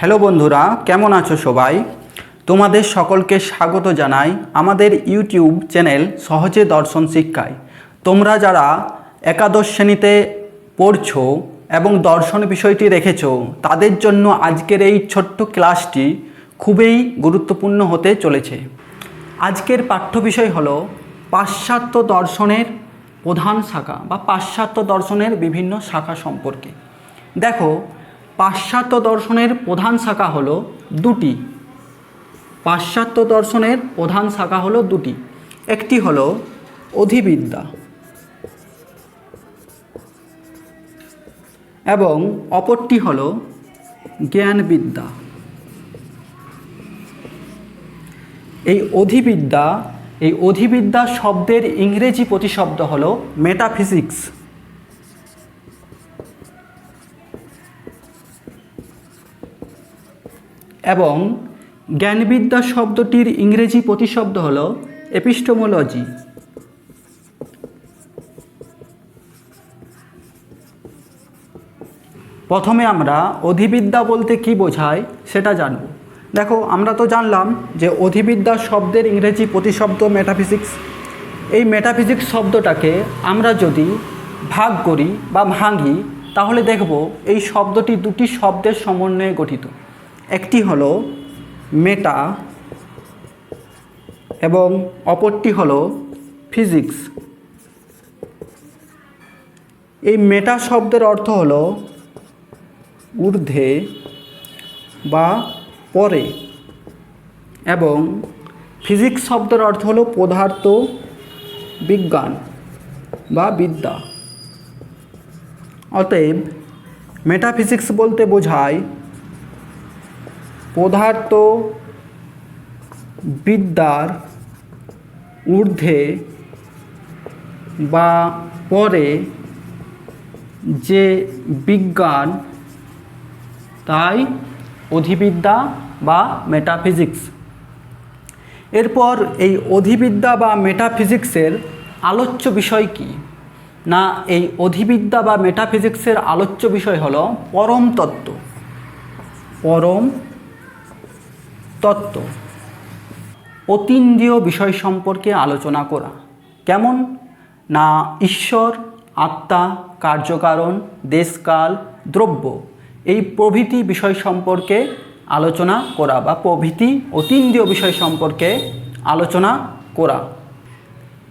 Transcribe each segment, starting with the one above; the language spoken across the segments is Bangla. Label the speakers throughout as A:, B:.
A: হ্যালো বন্ধুরা, কেমন আছো সবাই? তোমাদের সকলকে স্বাগত জানাই আমাদের ইউটিউব চ্যানেল সহজে দর্শন শিক্ষায়। তোমরা যারা একাদশ শ্রেণীতে পড়ছো এবং দর্শন বিষয়টি রেখেছো তাদের জন্য আজকের এই ছোট্ট ক্লাসটি খুবই গুরুত্বপূর্ণ হতে চলেছে। আজকের পাঠ্য বিষয় হলো পাশ্চাত্য দর্শনের প্রধান শাখা বা পাশ্চাত্য দর্শনের বিভিন্ন শাখা সম্পর্কে। দেখো পাশ্চাত্য দর্শনের প্রধান শাখা হলো দুটি। পাশ্চাত্য দর্শনের প্রধান শাখা হলো দুটি। একটি হলো অধিবিদ্যা এবং অপরটি হলো জ্ঞানবিদ্যা। এই অধিবিদ্যা এই অধিবিদ্যা শব্দের ইংরেজি প্রতিশব্দ হলো মেটাফিজিক্স এবং জ্ঞানবিদ্যা শব্দটির ইংরেজি প্রতিশব্দ হলো এপিস্টোমোলজি প্রথমে আমরা অধিবিদ্যা বলতে কি বোঝায় সেটা জানব। দেখো, আমরা তো জানলাম যে অধিবিদ্যা শব্দের ইংরেজি প্রতিশব্দ মেটাফিজিক্স এই মেটাফিজিক্স শব্দটাকে আমরা যদি ভাগ করি বা ভাঙি, তাহলে দেখব এই শব্দটি দুটি শব্দের সমন্বয়ে গঠিত। একটি হল মেটা এবং অপরটি হল ফিজিক্স। এই মেটা শব্দের অর্থ হলো ঊর্ধ্বে বা পরে এবং ফিজিক্স শব্দের অর্থ হলো পদার্থ, বিজ্ঞান বা বিদ্যা। অতএব মেটাফিজিক্স বলতে বোঝায় পদার্থ বিদ্যার ঊর্ধ্বে বা পরে যে বিজ্ঞান, তাই অধিবিদ্যা বা মেটাফিজিক্স এরপর এই অধিবিদ্যা বা মেটাফিজিক্সের আলোচ্য বিষয় কি? না, এই অধিবিদ্যা বা মেটাফিজিক্সের আলোচ্য বিষয় হলো পরম তত্ত্ব। পরম তত্ত্ব। অতীন্দ্রিয় বিষয় সম্পর্কে আলোচনা করা। কেমন? না, ঈশ্বর, আত্মা, কার্যকারণ, দেশকাল, দ্রব্য। এই প্রভৃতি বিষয় সম্পর্কে আলোচনা করা বা প্রভৃতি অতীন্দ্রিয় বিষয় সম্পর্কে আলোচনা করা।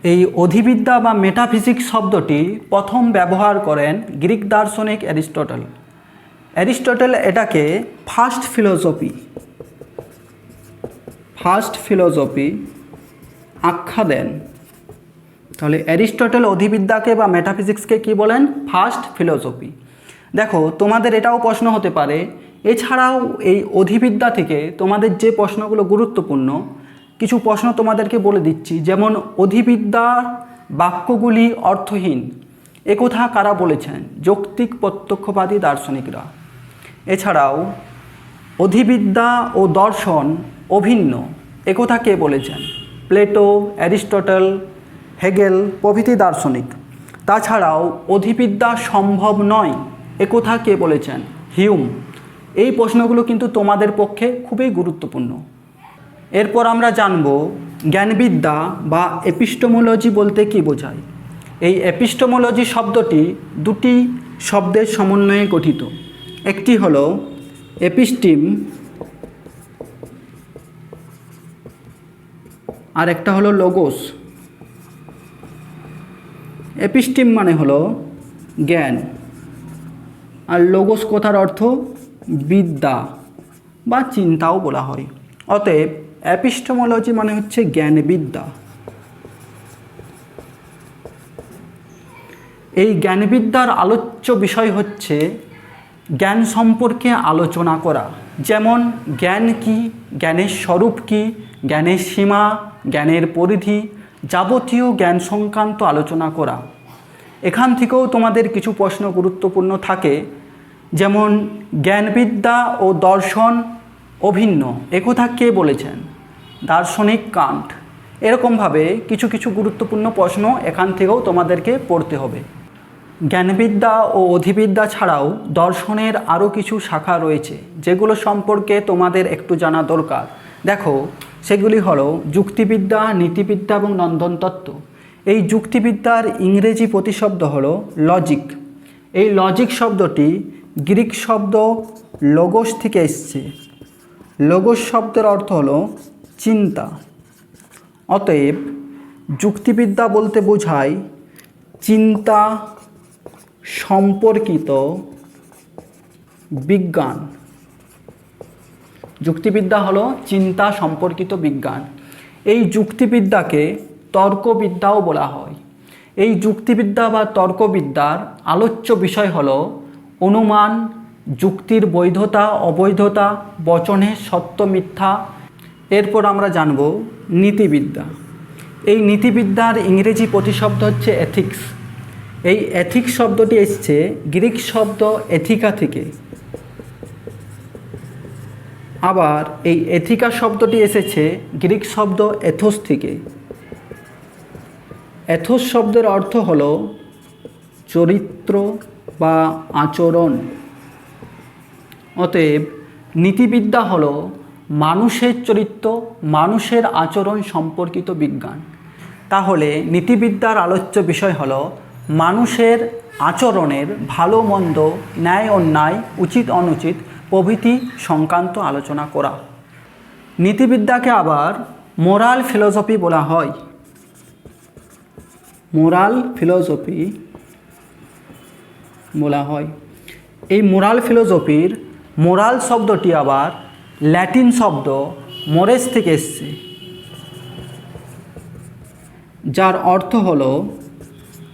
A: এই অধিবিদ্যা বা মেটাফিজিক্স শব্দটি প্রথম ব্যবহার করেন গ্রিক দার্শনিক অ্যারিস্টটল। অ্যারিস্টটল এটাকে ফার্স্ট ফিলোসফি ফার্স্ট ফিলোসফি আখ্যা দেন। তাহলে অ্যারিস্টটল অধিবিদ্যাকে বা মেটাফিজিক্সকে কি বলেন? First philosophy. দেখো, তোমাদের এটাও প্রশ্ন হতে পারে। এছাড়াও এই অধিবিদ্যা থেকে তোমাদের যে প্রশ্নগুলো গুরুত্বপূর্ণ, কিছু প্রশ্ন তোমাদেরকে বলে দিচ্ছি। যেমন, অধিবিদ্যা বাক্যগুলি অর্থহীন। একথা কারা বলেছেন? যৌক্তিক প্রত্যক্ষবাদী দার্শনিকরা। এছাড়াও, অধিবিদ্যা ও দর্শন অভিন্ন। একথা কে বলেছেন? প্লেটো, অ্যারিস্টটল, হেগেল প্রভৃতি দার্শনিক। তাছাড়াও অধিবিদ্যা সম্ভব নয়, একথা কে বলেছেন? হিউম। এই প্রশ্নগুলো কিন্তু তোমাদের পক্ষে খুবই গুরুত্বপূর্ণ। এরপর আমরা জানব, জ্ঞানবিদ্যা বা এপিস্টোমোলজি বলতে কি বোঝায়? এই এপিস্টোমোলজি শব্দটি দুটি শব্দের সমন্বয়ে গঠিত। একটি হলো এপিস্টিম আর একটা হলো লোগোস এপিস্টিম মানে হলো জ্ঞান। আর লোগোস কথার অর্থ বিদ্যা বা চিন্তাও বলা হয়। অতএব অ্যাপিস্টোমোলজি মানে হচ্ছে জ্ঞানবিদ্যা। এই জ্ঞানবিদ্যার আলোচ্য বিষয় হচ্ছে জ্ঞান সম্পর্কে আলোচনা করা। যেমন জ্ঞান কি, জ্ঞানের স্বরূপ কি, জ্ঞানের সীমা, জ্ঞানের পরিধি, যাবতীয় জ্ঞান সংক্রান্ত আলোচনা করা। এখান থেকেও তোমাদের কিছু প্রশ্ন গুরুত্বপূর্ণ থাকে, যেমন জ্ঞানবিদ্যা ও দর্শন অভিন্ন। একথা কে বলেছেন? দার্শনিক কান্ট। এরকমভাবে কিছু কিছু গুরুত্বপূর্ণ প্রশ্ন এখান থেকেও তোমাদেরকে পড়তে হবে। জ্ঞানবিদ্যা ও অধিবিদ্যা ছাড়াও দর্শনের আরও কিছু শাখা রয়েছে, যেগুলো সম্পর্কে তোমাদের একটু জানা দরকার। দেখো, সেগুলি হলো যুক্তিবিদ্যা, নীতিবিদ্যা এবং নন্দনতত্ত্ব। এই যুক্তিবিদ্যার ইংরেজি প্রতিশব্দ হলো লজিক এই লজিক শব্দটি গ্রিক শব্দ লগোস থেকে এসছে। লগোস শব্দের অর্থ হলো চিন্তা। অতএব যুক্তিবিদ্যা বলতে বোঝায় চিন্তা সম্পর্কিত বিজ্ঞান। যুক্তিবিদ্যা হলো চিন্তা সম্পর্কিত বিজ্ঞান। এই যুক্তিবিদ্যাকে তর্কবিদ্যাও বলা হয়। এই যুক্তিবিদ্যা বা তর্কবিদ্যার আলোচ্য বিষয় হল অনুমান, যুক্তির বৈধতা, অবৈধতা বচনের সত্য, মিথ্যা। এরপর আমরা জানব নীতিবিদ্যা। এই নীতিবিদ্যার ইংরেজি প্রতিশব্দ হচ্ছে এথিক্স এই এথিক্স শব্দটি এসছে গ্রিক শব্দ এথিকা থেকে। আবার এই এথিকা শব্দটি এসেছে গ্রিক শব্দ এথোস থেকে। এথোস শব্দের অর্থ হল চরিত্র বা আচরণ। অতএব নীতিবিদ্যা হল মানুষের চরিত্র, মানুষের আচরণ সম্পর্কিত বিজ্ঞান। তাহলে নীতিবিদ্যার আলোচ্য বিষয় হল মানুষের আচরণের ভালো, মন্দ, ন্যায়, অন্যায়, উচিত, অনুচিত প্রভৃতি সংক্রান্ত আলোচনা করা। নীতিবিদ্যাকে আবার মোরাল ফিলোসফি বলা হয়। মোরাল ফিলোসফি বলা হয়। এই মোরাল ফিলোসফির মোরাল শব্দটি আবার ল্যাটিন শব্দ মোরেস থেকে এসছে, যার অর্থ হল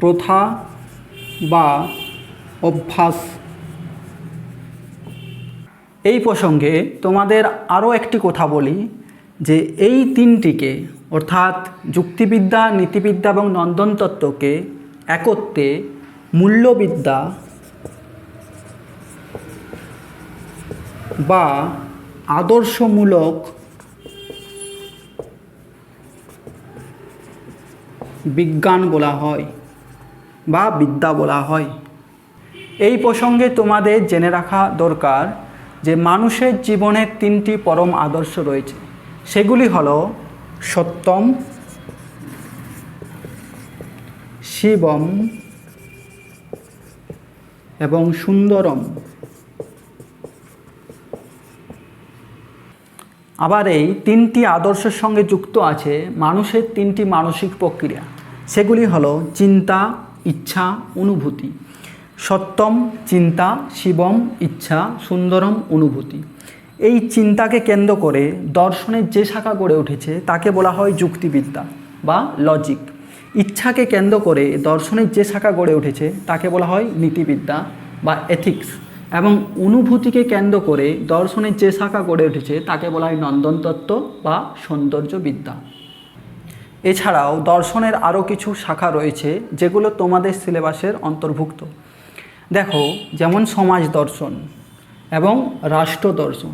A: প্রথা বা অভ্যাস। এই প্রসঙ্গে তোমাদের আরও একটি কথা বলি, যে এই তিনটিকে, অর্থাৎ যুক্তিবিদ্যা, নীতিবিদ্যা এবং নন্দনতত্ত্বকে একত্রে মূল্যবিদ্যা বা আদর্শমূলক বিজ্ঞান বলা হয়। বা বিদ্যা বলা হয়। এই প্রসঙ্গে তোমাদের জেনে রাখা দরকার যে মানুষের জীবনের তিনটি পরম আদর্শ রয়েছে। সেগুলি হল সত্যম, শিবম এবং সুন্দরম। আবার এই তিনটি আদর্শের সঙ্গে যুক্ত আছে মানুষের তিনটি মানসিক প্রক্রিয়া। সেগুলি হলো চিন্তা ইচ্ছা, অনুভূতি। সত্যম, চিন্তা, শিবম, ইচ্ছা, সুন্দরম, অনুভূতি। এই চিন্তাকে কেন্দ্র করে দর্শনের যে শাখা গড়ে উঠেছে, তাকে বলা হয় যুক্তিবিদ্যা বা লজিক ইচ্ছাকে কেন্দ্র করে দর্শনের যে শাখা গড়ে উঠেছে, তাকে বলা হয় নীতিবিদ্যা বা এথিক্স এবং অনুভূতিকে কেন্দ্র করে দর্শনের যে শাখা গড়ে উঠেছে, তাকে বলা হয় নন্দনতত্ত্ব বা সৌন্দর্যবিদ্যা। এছাড়াও দর্শনের আরও কিছু শাখা রয়েছে যেগুলো তোমাদের সিলেবাসের অন্তর্ভুক্ত। দেখো, যেমন সমাজ দর্শন এবং রাষ্ট্র দর্শন।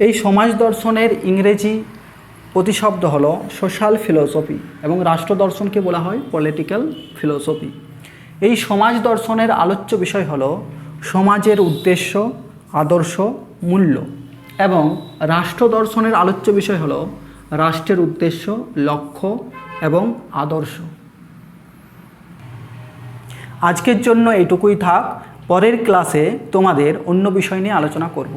A: এই সমাজ দর্শনের ইংরেজি প্রতিশব্দ হলো সোশ্যাল ফিলোসফি এবং রাষ্ট্র দর্শনকে বলা হয় পলিটিক্যাল ফিলোসফি। এই সমাজ দর্শনের আলোচ্য বিষয় হল সমাজের উদ্দেশ্য, আদর্শ, মূল্য এবং রাষ্ট্র দর্শনের আলোচ্য বিষয় হল রাষ্ট্রের উদ্দেশ্য, লক্ষ্য এবং আদর্শ। আজকের জন্য এটুকুই থাক পরের ক্লাসে তোমাদের অন্য বিষয় নিয়ে আলোচনা করব।